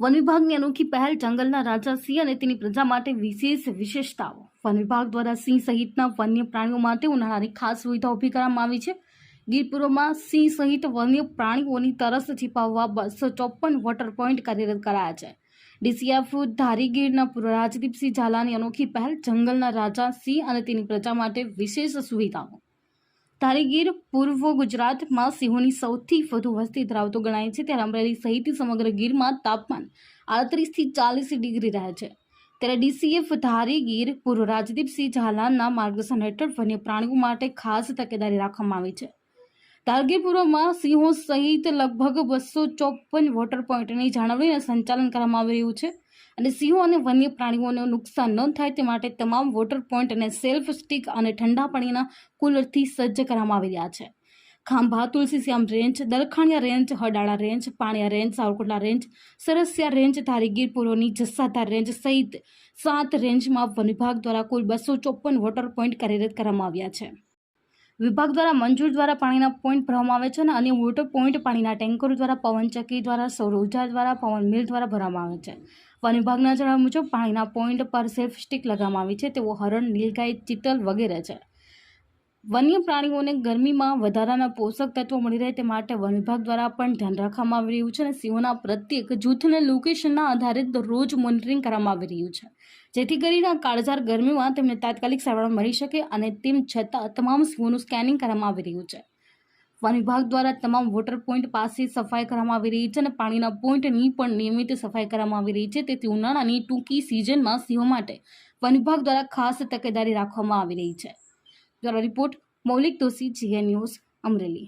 One વિભાગની અનોખી પહેલ જંગલના રાજા સિંહ અને તેની પ્રજા માટે વિશેષ વિશેષતાઓ. વન વિભાગ દ્વારા સિંહ સહિતના વન્ય પ્રાણીઓ માટે ઉનાળાની ખાસ સુવિધા ઊભી કરવામાં આવી છે. ગીરપુરમાં સિંહ સહિત વન્ય પ્રાણીઓની તરસ છીપાવવા બસો ચોપન વોટર પોઈન્ટ કાર્યરત કરાયા છે. ડીસીએફ ધારીગીરના પૂર્વ રાજદીપસિંહ ઝાલાની અનોખી પહેલ જંગલના રાજા સિંહ અને તેની પ્રજા માટે વિશેષ સુવિધાઓ. ધારીગીર પૂર્વ ગુજરાતમાં સિંહોની સૌથી વધુ વસ્તી ધરાવતો ગણાય છે. ત્યારે અમરેલી સહિત સમગ્ર ગીરમાં તાપમાન આડત્રીસથી ચાલીસ ડિગ્રી રહે છે. ત્યારે ડીસીએફ ધારીગીર પૂર્વ રાજદીપસિંહ ઝાલાના માર્ગદર્શન હેઠળ વન્ય પ્રાણીઓ માટે ખાસ તકેદારી રાખવામાં આવી છે. ધારગીર પૂર્વમાં સિંહો સહિત લગભગ બસો ચોપન વોટર પોઈન્ટની જાળવણી અને સંચાલન કરવામાં આવી રહ્યું છે. અને સિંહો અને વન્ય પ્રાણીઓને નુકસાન ન થાય તે માટે તમામ વોટર પોઈન્ટ અને સેલ્ફ સ્ટીક અને ઠંડા પાણીના કુલરથી સજ્જ કરવામાં આવી રહ્યા છે. Khambha Tulsishyam range Dalkhaniya range Hadala range Paniya range Savarkundla range Sarasiya range Dharigir પુરોની Jassadhar range સહિત સાત રેન્જમાં વન વિભાગ દ્વારા કુલ બસો ચોપન વોટર પોઈન્ટ કાર્યરત કરવામાં આવ્યા છે. વિભાગ દ્વારા મંજૂર દ્વારા પાણીના પોઈન્ટ ભરવામાં આવે છે અને અન્ય વોટર પોઈન્ટ પાણીના ટેન્કરો દ્વારા પવનચક્કી દ્વારા, સૌર ઊર્જા દ્વારા, પવન મિલ દ્વારા ભરવામાં આવે છે. વન વિભાગના જણાવ્યા મુજબ પાણીના પોઈન્ટ પર સેફ સ્ટિક લગાવવામાં આવી છે. તેઓ હરણ, નીલગાય ચિતલ વગેરે છે. વન્ય પ્રાણીઓને ગરમીમાં વધારાના પોષક તત્વો મળી રહે તે માટે વન વિભાગ દ્વારા પણ ધ્યાન રાખવામાં આવી રહ્યું છે અને સિંહોના પ્રત્યેક જૂથને લોકેશનના આધારે દરરોજ મોનિટરિંગ કરવામાં આવી રહ્યું છે. જેથી કરીને કાળઝાર ગરમીમાં તેમને તાત્કાલિક સારવાર મળી શકે અને તેમ છતાં તમામ સિંહોનું સ્કેનિંગ કરવામાં આવી રહ્યું છે. વન વિભાગ દ્વારા તમામ વોટર પોઈન્ટ પાસે સફાઈ કરવામાં આવી રહી છે અને પાણીના પોઈન્ટની પણ નિયમિત સફાઈ કરવામાં આવી રહી છે. તેથી ઉનાળાની ટૂંકી સિઝનમાં સિંહો માટે વન વિભાગ દ્વારા ખાસ તકેદારી રાખવામાં આવી રહી છે. Bureau report Maulik Doshi GN news Amreli.